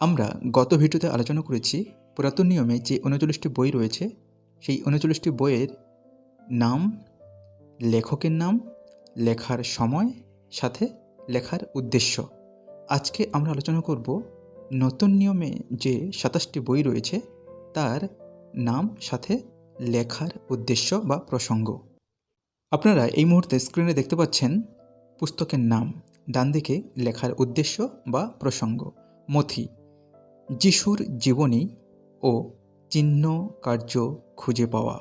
আমরা গত ভিডিওতে আলোচনা করেছি পুরাতন নিয়মে যে উনচল্লিশটি বই রয়েছে, সেই উনচল্লিশটি বইয়ের নাম, লেখকের নাম, লেখার সময়, সাথে লেখার উদ্দেশ্য। আজকে আমরা আলোচনা করব নতুন নিয়মে যে সাতাশটি বই রয়েছে, তার নাম, সাথে লেখার উদ্দেশ্য বা প্রসঙ্গ। আপনারা এই মুহূর্তে স্ক্রিনে দেখতে পাচ্ছেন পুস্তকের নাম ডান দিকে লেখার উদ্দেশ্য বা প্রসঙ্গ, মথি। যিশুর জীবনী ও চিহ্ন কার্য খুঁজে পাওয়া।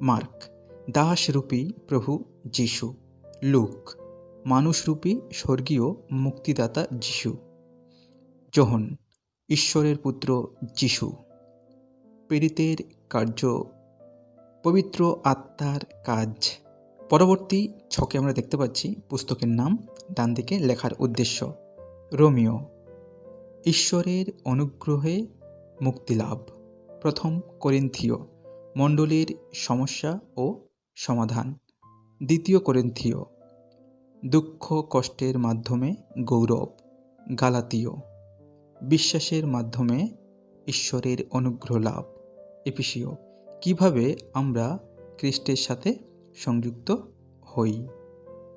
মার্ক, দাসরূপী প্রভু যিশু। লুক, মানুষরূপী স্বর্গীয় মুক্তিদাতা যিশু। যোহন, ঈশ্বরের পুত্র যিশু। প্রেরিতের কার্য, পবিত্র আত্মার কাজ। পরবর্তী ছকে আমরা দেখতে পাচ্ছি পুস্তকের নাম ডান দিকে লেখার উদ্দেশ্য। রোমিও ঈশ্বরের অনুগ্রহে মুক্তিলাভ প্রথম করিন্থীয়, মণ্ডলীর সমস্যা ও সমাধান। দ্বিতীয় করিন্থীয়, দুঃখ কষ্টের মাধ্যমে গৌরব। গালাতীয়, বিশ্বাসের মাধ্যমে ঈশ্বরের অনুগ্রহ লাভ। এপিসিও কীভাবে আমরা খ্রিস্টের সাথে সংযুক্ত হই?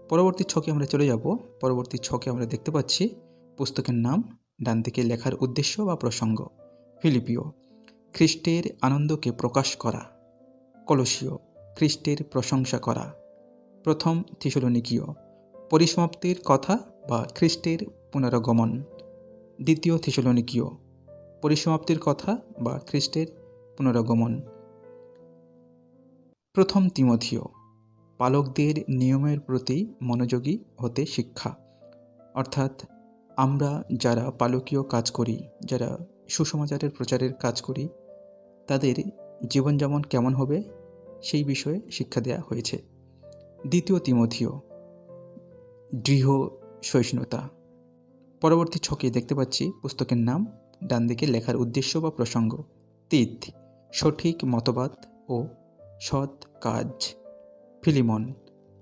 পরবর্তী ছকে আমরা চলে যাব। পরবর্তী ছকে আমরা দেখতে পাচ্ছি পুস্তকের নাম ডান দিকে লেখার উদ্দেশ্য বা প্রসঙ্গ। ফিলিপিও খ্রিস্টের আনন্দকে প্রকাশ করা। কলসীয়, খ্রিস্টের প্রশংসা করা। প্রথম থিসলনিকীয়, পরিসমাপ্তির কথা বা খ্রিস্টের পুনরাগমন। দ্বিতীয় থিসলনিকীয়, পরিসমাপ্তির কথা বা খ্রিস্টের পুনরাগমন। প্রথম তিমথিও, পালকদের নিয়মের প্রতি মনোযোগী হতে শিক্ষা। অর্থাৎ আমরা যারা পালকীয় কাজ করি, যারা সুসমাচারের প্রচারের কাজ করি, তাদের জীবনযাপন কেমন হবে সেই বিষয়ে শিক্ষা দেওয়া হয়েছে। দ্বিতীয় তিমথিও, দৃঢ় সহিষ্ণুতা। পরবর্তী ছকে দেখতে পাচ্ছি পুস্তকের নাম, ডান দিকে লেখার উদ্দেশ্য বা প্রসঙ্গ তিত সঠিক মতবাদ ও সৎ কাজ। ফিলিমন,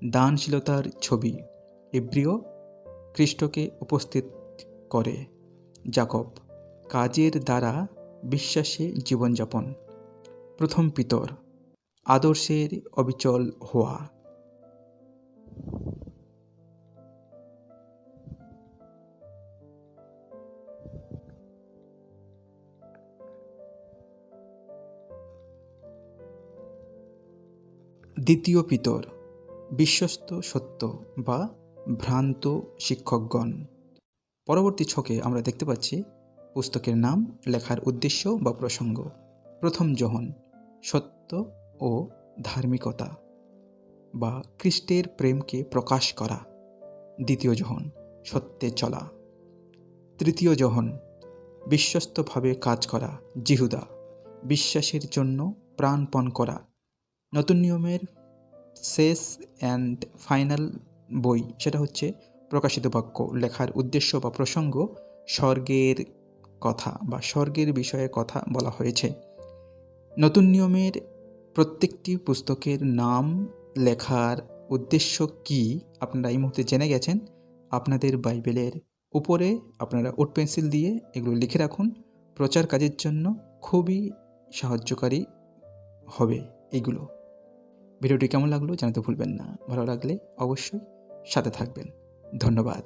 দানশীলতার ছবি এব্রিয় খ্রিস্টকে উপস্থিত করে। জাকব কাজের দ্বারা বিশ্বাসে জীবনযাপন। প্রথম পিতর, আদর্শের অবিচল হওয়া। দ্বিতীয় পিতর, বিশ্বস্ত সত্য বা ভ্রান্ত শিক্ষকগণ। পরবর্তী ছকে আমরা দেখতে পাচ্ছি পুস্তকের নাম, লেখার উদ্দেশ্য বা প্রসঙ্গ। প্রথম জহন, সত্য ও ধার্মিকতা বা খ্রিস্টের প্রেমকে প্রকাশ করা। দ্বিতীয় জহন, সত্যে চলা। তৃতীয় জহন, বিশ্বস্তভাবে কাজ করা, জিহুদা, বিশ্বাসের জন্য প্রাণপণ করা। নতুন নিয়মের শেষ অ্যান্ড ফাইনাল বই, সেটা হচ্ছে প্রকাশিত বাক্য, লেখার উদ্দেশ্য বা প্রসঙ্গ স্বর্গের কথা বা স্বর্গের বিষয়ে কথা বলা হয়েছে। নতুন নিয়মের প্রত্যেকটি পুস্তকের নাম, লেখার উদ্দেশ্য কি আপনারা এই মুহূর্তে জেনে গেছেন, আপনাদের বাইবেলের উপরে আপনারা উট পেন্সিল দিয়ে এগুলো লিখে রাখুন। প্রচার কাজের জন্য খুবই সাহায্যকারী হবে এগুলো। ভিডিওটি কেমন লাগল জানাতে ভুলবেন না। ভালো লাগলে অবশ্যই সাথে থাকবেন। ধন্যবাদ।